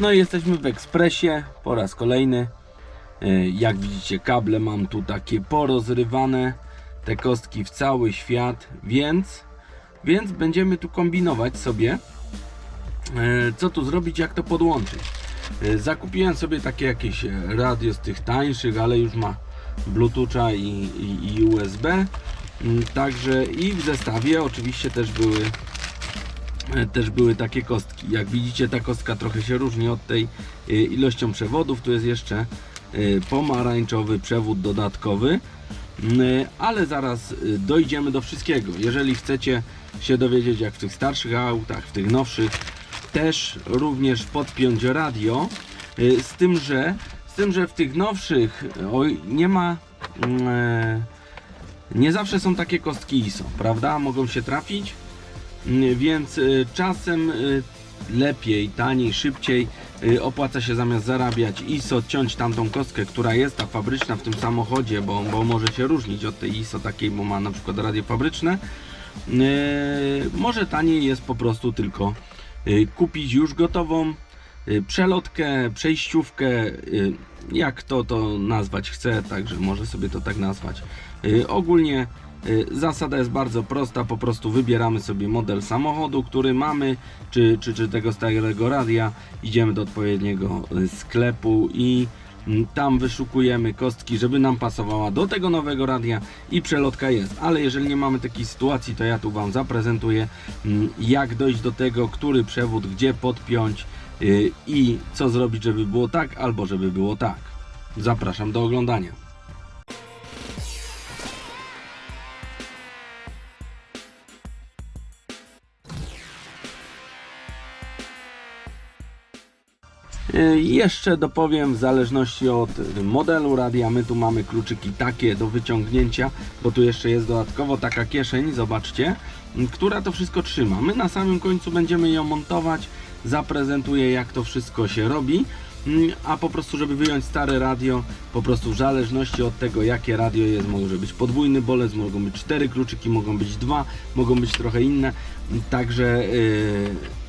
No i jesteśmy w ekspresie po raz kolejny. E, Jak widzicie, kable mam tu takie porozrywane, te kostki w cały świat, więc, więc będziemy tu kombinować sobie, e, co tu zrobić, jak to podłączyć. E, Zakupiłem sobie takie jakieś radio z tych tańszych, ale już ma Bluetootha i, i, i USB. Mm, Także i w zestawie oczywiście też były też były takie kostki. Jak widzicie, ta kostka trochę się różni od tej e, ilością przewodów. Tu jest jeszcze e, pomarańczowy przewód dodatkowy, Mm, e, ale zaraz e, dojdziemy do wszystkiego. Jeżeli chcecie się dowiedzieć, jak w tych starszych autach, w tych nowszych, też również podpiąć radio, e, z tym, że z tym, że w tych nowszych e, oj, nie ma mm, e, nie zawsze są takie kostki ISO, prawda? Mogą się trafić. Mm, Więc y, czasem y, lepiej, taniej, szybciej y, opłaca się zamiast zarabiać ISO, ciąć tamtą kostkę, która jest ta fabryczna w tym samochodzie, bo, bo może się różnić od tej ISO takiej, bo ma na przykład radio fabryczne. Może taniej jest po prostu tylko kupić już gotową przelotkę, przejściówkę, jak to to nazwać chce, także może sobie to tak nazwać. Ogólnie zasada jest bardzo prosta, po prostu wybieramy sobie model samochodu, który mamy, czy, czy, czy tego starego radia, idziemy do odpowiedniego y, sklepu i mm, tam wyszukujemy kostki, żeby nam pasowała do tego nowego radia i przelotka jest. Ale jeżeli nie mamy takiej sytuacji, to ja tu Wam zaprezentuję, mm, jak dojść do tego, który przewód, gdzie podpiąć y, i co zrobić, żeby było tak, albo żeby było tak. Zapraszam do oglądania. Jeszcze dopowiem, w zależności od modelu radia, my tu mamy kluczyki takie do wyciągnięcia, bo tu jeszcze jest dodatkowo taka kieszeń, zobaczcie, która to wszystko trzyma. My na samym końcu będziemy ją montować, zaprezentuję jak to wszystko się robi, m, a po prostu żeby wyjąć stare radio, po prostu w zależności od tego jakie radio jest, może być podwójny bolec, mogą być cztery kluczyki, mogą być dwa, mogą być trochę inne, także... Yy,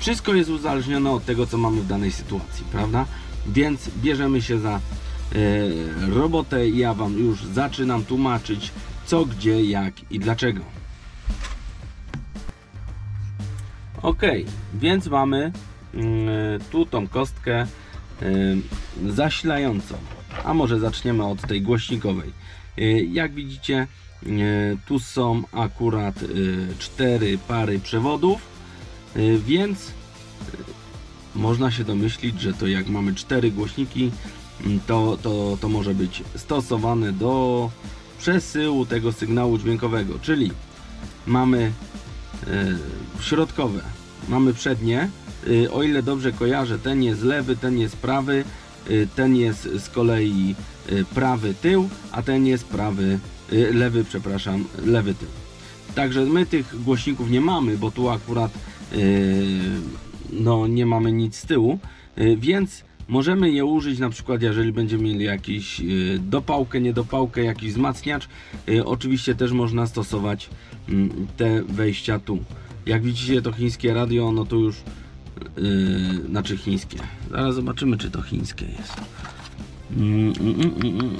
wszystko jest uzależnione od tego, co mamy w danej sytuacji, prawda? Więc bierzemy się za e, robotę i ja Wam już zaczynam tłumaczyć co, gdzie, jak i dlaczego. Ok, więc mamy mm, tu tą kostkę y, zasilającą. A może zaczniemy od tej głośnikowej. Y, jak widzicie, y, tu są akurat y, cztery pary przewodów. Y, Więc y, można się domyślić, że to jak mamy cztery głośniki, mm, to, to, to może być stosowane do przesyłu tego sygnału dźwiękowego, czyli mamy y, środkowe, mamy przednie, o ile dobrze kojarzę, ten jest lewy, ten jest prawy, ten jest z kolei prawy tył, a ten jest prawy, lewy, przepraszam, lewy tył. Także my tych głośników nie mamy, bo tu akurat no, nie mamy nic z tyłu, yy, więc możemy je użyć na przykład, jeżeli będziemy mieli jakiś yy, dopałkę, niedopałkę, jakiś wzmacniacz. Yy, oczywiście też można stosować yy, te wejścia tu. Jak widzicie to chińskie radio, no to już yy, znaczy chińskie. Zaraz zobaczymy czy to chińskie jest. Mm, mm, mm, mm, mm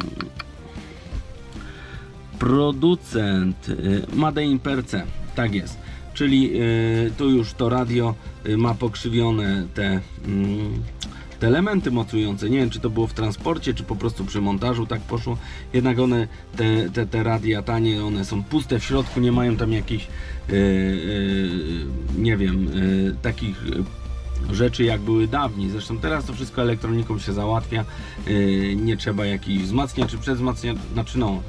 producent Made in Perce, tak jest. Czyli y, tu już to radio y, ma pokrzywione te, mm, te elementy mocujące. Nie wiem, czy to było w transporcie, czy po prostu przy montażu tak poszło. Jednak one, te, te, te radia tanie, one są puste w środku, nie mają tam jakichś, y, nie wiem, takich rzeczy jak były dawniej. Zresztą teraz to wszystko elektroniką się załatwia. Nie trzeba jakichś wzmacniaczy, przedwzmacniaczy, znaczy no,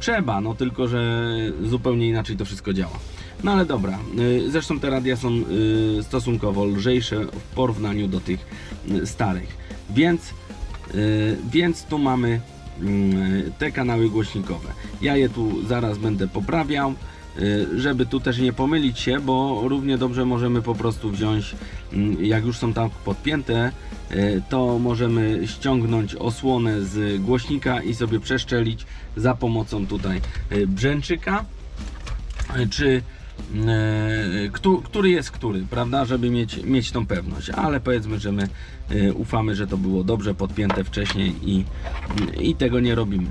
Trzeba, no tylko, że zupełnie inaczej to wszystko działa. No ale dobra, y, zresztą te radia są y, stosunkowo lżejsze w porównaniu do tych y, starych. Więc, więc tu mamy te kanały głośnikowe. Ja je tu zaraz będę poprawiał, żeby tu też nie pomylić się, bo równie dobrze możemy po prostu wziąć, jak już są tam podpięte, to możemy ściągnąć osłonę z głośnika i sobie przeszczelić za pomocą tutaj brzęczyka, czy który jest który, prawda, żeby mieć, mieć tą pewność, ale powiedzmy, że my e, ufamy, że to było dobrze podpięte wcześniej i, i tego nie robimy.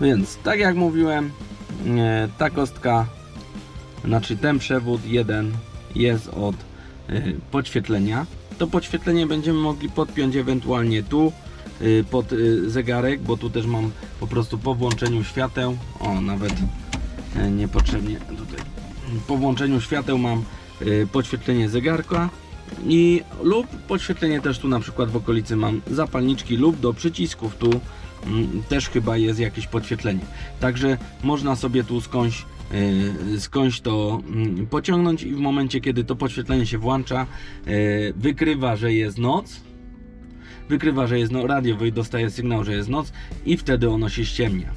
Więc tak jak mówiłem, e, ta kostka, znaczy ten przewód jeden jest od e, podświetlenia. To podświetlenie będziemy mogli podpiąć ewentualnie tu e, pod e, zegarek, bo tu też mam po prostu po włączeniu świateł, o nawet e, niepotrzebnie tutaj, po włączeniu świateł mam e, podświetlenie zegarka i lub podświetlenie też tu na przykład w okolicy mam zapalniczki lub do przycisków. Tu mm, też chyba jest jakieś podświetlenie. Także można sobie tu skądś, skądś to mm, pociągnąć i w momencie kiedy to podświetlenie się włącza yy, wykrywa, że jest noc wykrywa, że jest no, radio dostaje sygnał, że jest noc i wtedy ono się ściemnia.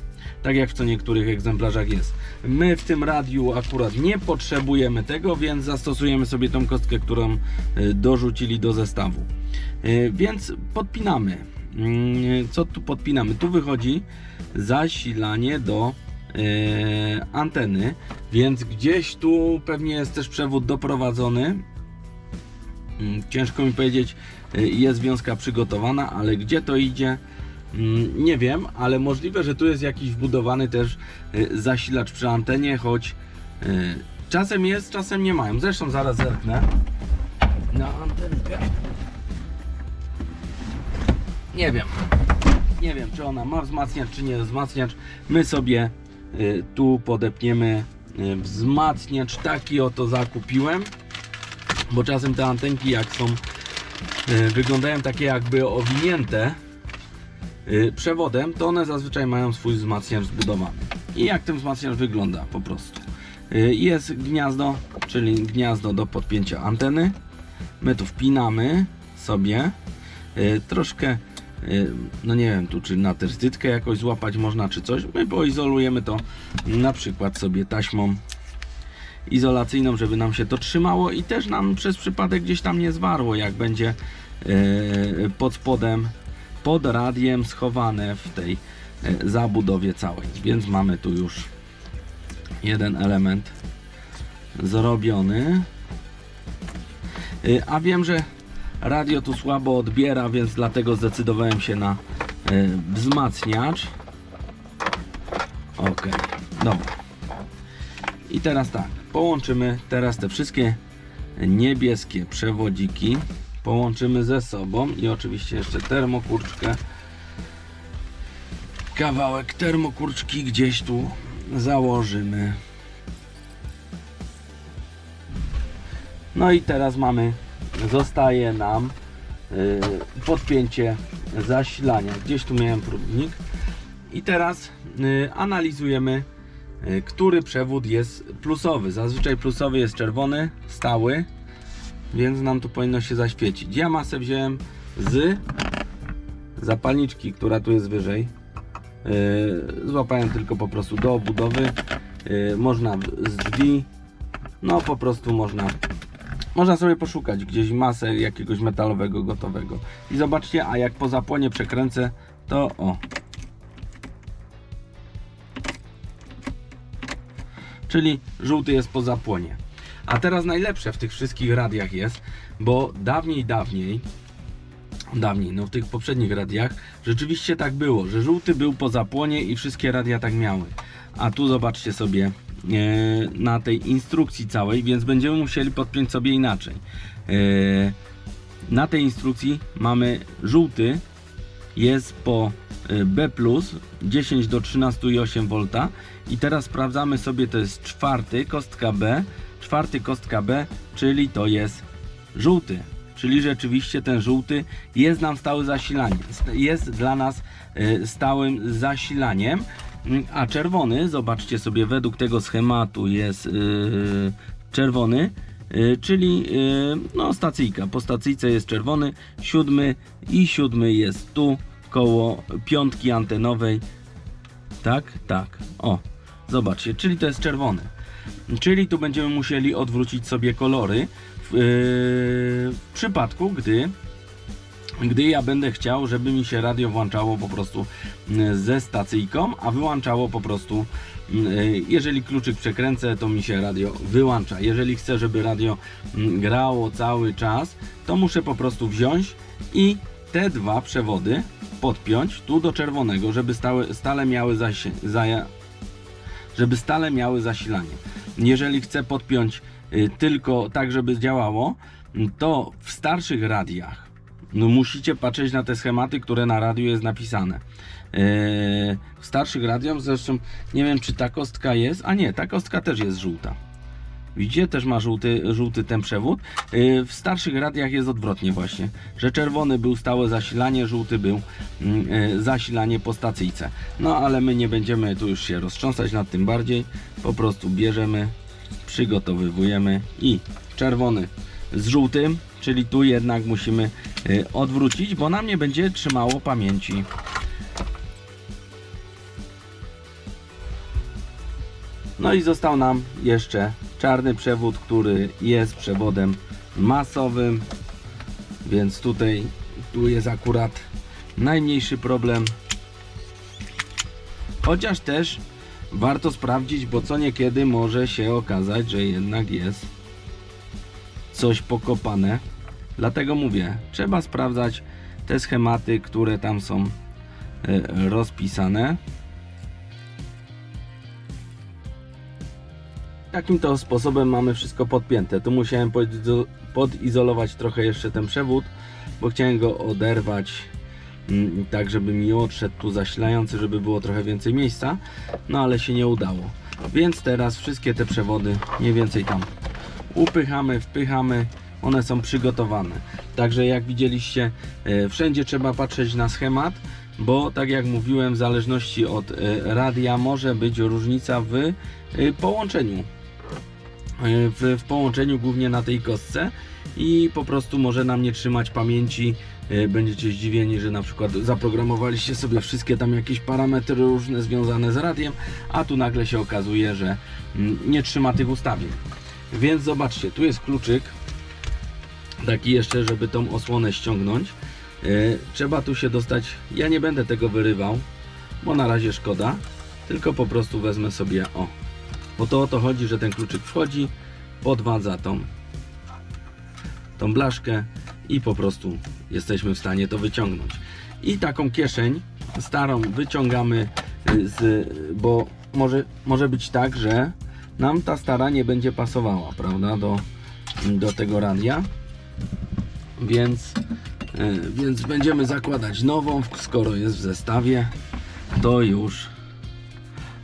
Tak jak w co niektórych egzemplarzach jest. My w tym radiu akurat nie potrzebujemy tego, więc zastosujemy sobie tą kostkę, którą y, dorzucili do zestawu. Y, Więc podpinamy. Mm, Co tu podpinamy? Tu wychodzi zasilanie do y, anteny, więc gdzieś tu pewnie jest też przewód doprowadzony. Mm, Ciężko mi powiedzieć, y, jest wiązka przygotowana, ale gdzie to idzie, mm, nie wiem, ale możliwe, że tu jest jakiś wbudowany też y, zasilacz przy antenie, choć czasem jest, czasem nie mają. Zresztą zaraz zerknę na antenkę. Nie wiem. Nie wiem, czy ona ma wzmacniacz, czy nie wzmacniacz. My sobie tu podepniemy y, wzmacniacz. Taki oto zakupiłem bo czasem te antenki jak są e, wyglądają takie jakby owinięte przewodem, to one zazwyczaj mają swój wzmacniacz zbudowany. I jak ten wzmacniacz wygląda po prostu. Jest gniazdo, czyli gniazdo do podpięcia anteny. My tu wpinamy sobie troszkę no nie wiem tu czy na terstytkę jakoś złapać można czy coś. My poizolujemy to na przykład sobie taśmą izolacyjną, żeby nam się to trzymało i też nam przez przypadek gdzieś tam nie zwarło, jak będzie e, pod spodem, pod radiem schowane w tej e, zabudowie całej. Więc mamy tu już jeden element zrobiony. A wiem, że radio tu słabo odbiera, więc dlatego zdecydowałem się na e, wzmacniacz. Ok, dobra. I teraz tak, połączymy teraz te wszystkie niebieskie przewodziki, połączymy ze sobą i oczywiście jeszcze termokurczkę. Kawałek termokurczki gdzieś tu założymy. No i teraz mamy, zostaje nam y, podpięcie zasilania. Gdzieś tu miałem próbnik. I teraz y, analizujemy y, który przewód jest plusowy. Zazwyczaj plusowy jest czerwony, stały, więc nam tu powinno się zaświecić. Ja masę wziąłem z zapalniczki, która tu jest wyżej. Złapałem tylko po prostu do obudowy. Można z drzwi, no po prostu można można sobie poszukać gdzieś masę jakiegoś metalowego gotowego. I zobaczcie, a jak po zapłonie przekręcę, to o, czyli żółty jest po zapłonie. A teraz najlepsze w tych wszystkich radiach jest, bo dawniej, dawniej, dawniej, no w tych poprzednich radiach rzeczywiście tak było, że żółty był po zapłonie i wszystkie radia tak miały. A tu zobaczcie sobie na tej instrukcji całej, więc będziemy musieli podpiąć sobie inaczej. E, na tej instrukcji mamy żółty jest po y, B+, 10 do 13,8 V i teraz sprawdzamy sobie, to jest czwarty, kostka B, czwarty kostka B, czyli to jest żółty, czyli rzeczywiście ten żółty jest nam stały zasilaniem, jest dla nas stałym zasilaniem, a czerwony, zobaczcie sobie, według tego schematu jest yy, czerwony, yy, czyli yy, no stacyjka. Po stacyjce jest czerwony, siódmy i siódmy jest tu koło piątki antenowej. Tak, tak. O, zobaczcie, czyli to jest czerwony. Czyli tu będziemy musieli odwrócić sobie kolory. W, yy, w przypadku, gdy gdy ja będę chciał, żeby mi się radio włączało po prostu mm, ze stacyjką, a wyłączało po prostu, mm, y, jeżeli kluczyk przekręcę, to mi się radio wyłącza. Jeżeli chcę, żeby radio mm, grało cały czas, to muszę po prostu wziąć i te dwa przewody podpiąć tu do czerwonego, żeby stale miały zasi- zaja- żeby stale miały zasilanie. Jeżeli chcę podpiąć y, tylko tak, żeby działało, to w starszych radiach no musicie patrzeć na te schematy, które na radiu jest napisane. Yy, w starszych radiach zresztą nie wiem czy ta kostka jest, a nie, ta kostka też jest żółta. Widzicie, też ma żółty, żółty ten przewód. Yy, w starszych radiach jest odwrotnie właśnie, że czerwony był stałe zasilanie, żółty był mm, yy, zasilanie po stacyjce. No ale my nie będziemy tu już się roztrząsać nad tym bardziej. Po prostu bierzemy, przygotowywujemy i czerwony z żółtym, czyli tu jednak musimy y, odwrócić, bo nam nie będzie trzymało pamięci. No i został nam jeszcze czarny przewód, który jest przewodem masowym, więc tutaj tu jest akurat najmniejszy problem. Chociaż też warto sprawdzić, bo co niekiedy może się okazać, że jednak jest coś pokopane. Dlatego mówię, trzeba sprawdzać te schematy, które tam są e, rozpisane. Takim to sposobem mamy wszystko podpięte. Tu musiałem podizo- podizolować trochę jeszcze ten przewód, bo chciałem go oderwać mm, tak, żeby mi odszedł tu zasilający, żeby było trochę więcej miejsca, no ale się nie udało. Więc teraz wszystkie te przewody mniej więcej tam upychamy, wpychamy, one są przygotowane. Także jak widzieliście, e, wszędzie trzeba patrzeć na schemat, bo tak jak mówiłem, w zależności od e, radia może być różnica w e, połączeniu. W, w połączeniu głównie na tej kostce i po prostu może nam nie trzymać pamięci. Będziecie zdziwieni, że na przykład zaprogramowaliście sobie wszystkie tam jakieś parametry różne związane z radiem, a tu nagle się okazuje, że mm, nie trzyma tych ustawień. Więc zobaczcie, tu jest kluczyk. Taki jeszcze, żeby tą osłonę ściągnąć. E, trzeba tu się dostać. Ja nie będę tego wyrywał, bo na razie szkoda. Tylko po prostu wezmę sobie o. Bo to o to chodzi, że ten kluczyk wchodzi, podwadza tą, tą blaszkę i po prostu jesteśmy w stanie to wyciągnąć. I taką kieszeń starą wyciągamy y, z, bo może, może być tak, że nam ta stara nie będzie pasowała, prawda, do, do tego radia. Więc, y, więc będziemy zakładać nową, skoro jest w zestawie, to już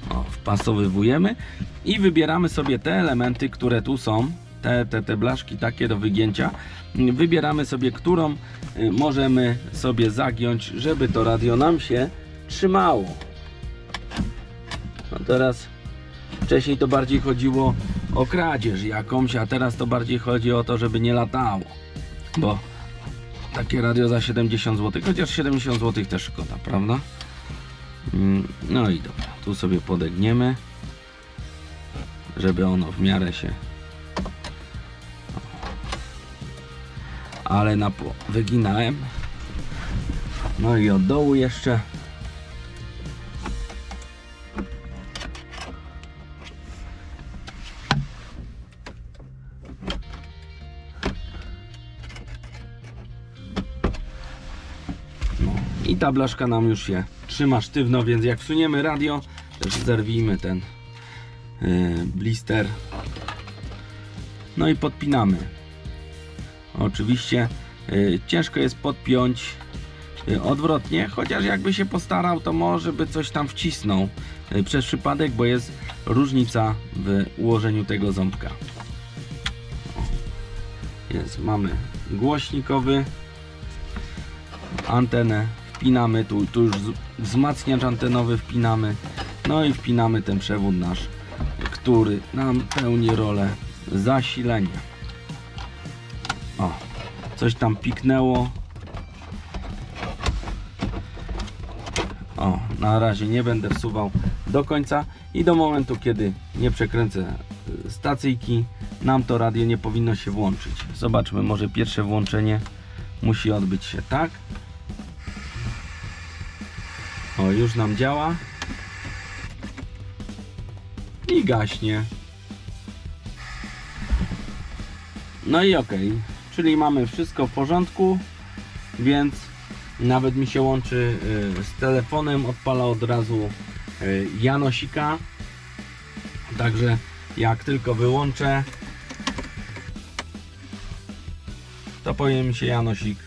o, wpasowywujemy i wybieramy sobie te elementy, które tu są, te, te, te blaszki takie do wygięcia. Wybieramy sobie, którą y, możemy sobie zagiąć, żeby to radio nam się trzymało. No teraz wcześniej to bardziej chodziło o kradzież jakąś, a teraz to bardziej chodzi o to, żeby nie latało. Bo takie radio za 70 zł, chociaż 70 zł też szkoda, prawda? Mm, No i dobra, tu sobie podegniemy, żeby ono w miarę się. Ale na wyginałem. No i od dołu jeszcze. Ta blaszka nam już się trzyma sztywno, więc jak wsuniemy radio, też zerwijmy ten yy, blister. No i podpinamy. Oczywiście yy, ciężko jest podpiąć yy, odwrotnie, chociaż jakby się postarał, to może by coś tam wcisnął yy, przez przypadek, bo jest różnica w ułożeniu tego ząbka. Jest, mamy głośnikowy, antenę wpinamy, tu, tu już wzmacniacz antenowy wpinamy, no i wpinamy ten przewód nasz, który nam pełni rolę zasilenia. O, coś tam piknęło. O, na razie nie będę wsuwał do końca i do momentu, kiedy nie przekręcę y, stacyjki, nam to radio nie powinno się włączyć. Zobaczmy, może pierwsze włączenie musi odbyć się tak. O, już nam działa. I gaśnie. No i okej, czyli mamy wszystko w porządku, więc nawet mi się łączy y, z telefonem, odpala od razu y, Janosika. Także jak tylko wyłączę, to powinien mi się Janosik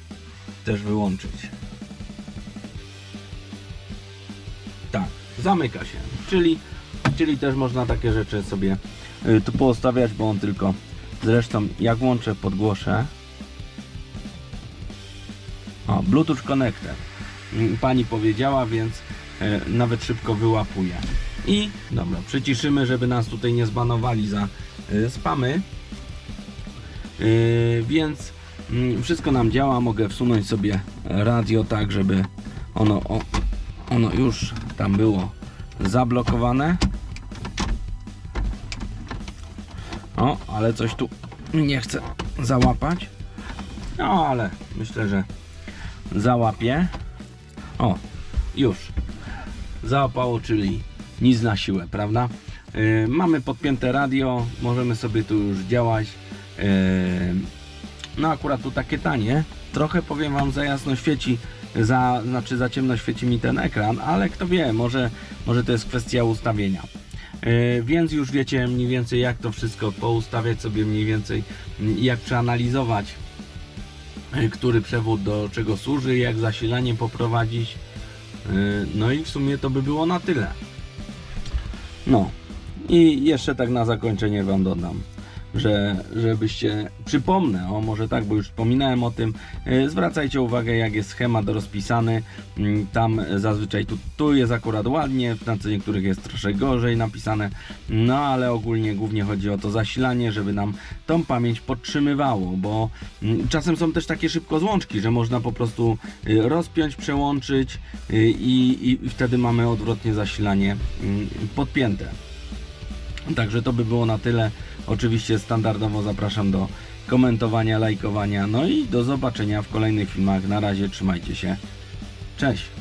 też wyłączyć. Zamyka się. Czyli, czyli też można takie rzeczy sobie y, tu poustawiać, bo on tylko zresztą jak włączę podgłoszę o, Bluetooth Connector Mm, pani powiedziała, więc e, nawet szybko wyłapuje i dobra, przyciszymy, żeby nas tutaj nie zbanowali za e, spamy. Więc mm, wszystko nam działa, mogę wsunąć sobie radio tak, żeby ono, ono już tam było zablokowane o, ale coś tu nie chcę załapać no ale myślę, że załapie o, już załapało, czyli nic na siłę, prawda? Yy, mamy podpięte radio, możemy sobie tu już działać. Yy, no akurat tu takie tanie. Trochę powiem Wam za jasno świeci, za, znaczy za ciemno świeci mi ten ekran, ale kto wie, może, może to jest kwestia ustawienia. Yy, więc już wiecie mniej więcej jak to wszystko poustawiać sobie mniej więcej, jak przeanalizować yy, który przewód do czego służy, jak zasilanie poprowadzić. Yy, No i w sumie to by było na tyle. No i jeszcze tak na zakończenie Wam dodam, że żebyście, przypomnę, o może tak, bo już wspominałem o tym, yy, zwracajcie uwagę jak jest schemat rozpisany, Yy, tam zazwyczaj tu, tu jest akurat ładnie, na co niektórych jest troszkę gorzej napisane, no ale ogólnie głównie chodzi o to zasilanie, żeby nam tą pamięć podtrzymywało, bo mm, czasem są też takie szybko złączki, że można po prostu y, rozpiąć, przełączyć y, i, i wtedy mamy odwrotnie zasilanie mm, podpięte. Także to by było na tyle. Oczywiście standardowo zapraszam do komentowania, lajkowania, no i do zobaczenia w kolejnych filmach. Na razie trzymajcie się. Cześć!